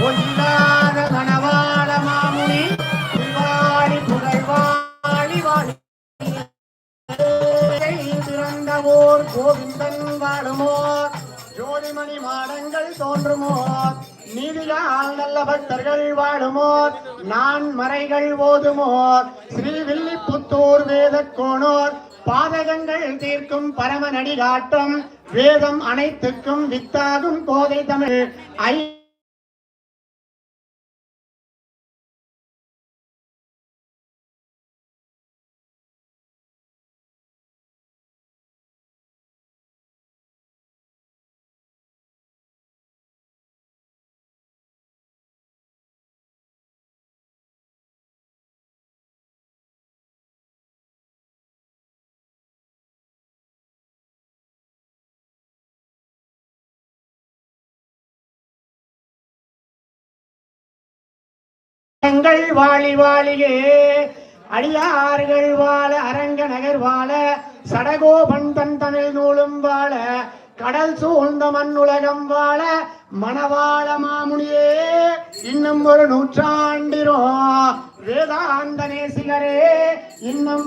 பொல்லாத மணவாள மாமுனி புகழ் புகழ்வாழி வாழி திறந்தவோர் கோவிந்தன் வாழுமோர். ஜோதிமணி மாடங்கள் தோன்றுமோ நீதியால் நல்ல பக்தர்கள் வாழுமோ நான் மறைகள் ஓதுமோ ஸ்ரீ வில்லிபுத்தூர் வேத கோணோர். பாதகங்கள் தீர்க்கும் பரம நடிகாட்டம் வேதம் அனைத்துக்கும் வித்தாகும் கோதை தமிழ். ஐ எங்கள் வாழி வாழியே அடியார்கள் வாழ அரங்க நகர் வாழ சடகோபன் தன் தமிழ் நூலும் வாழ கடல் சூழ்ந்த மண்ணுலகம் வாழ மணவாழ மாமுனியே இன்னும் ஒரு நூற்றாண்டிரோ வேதாந்த நேசிகரே இன்னும்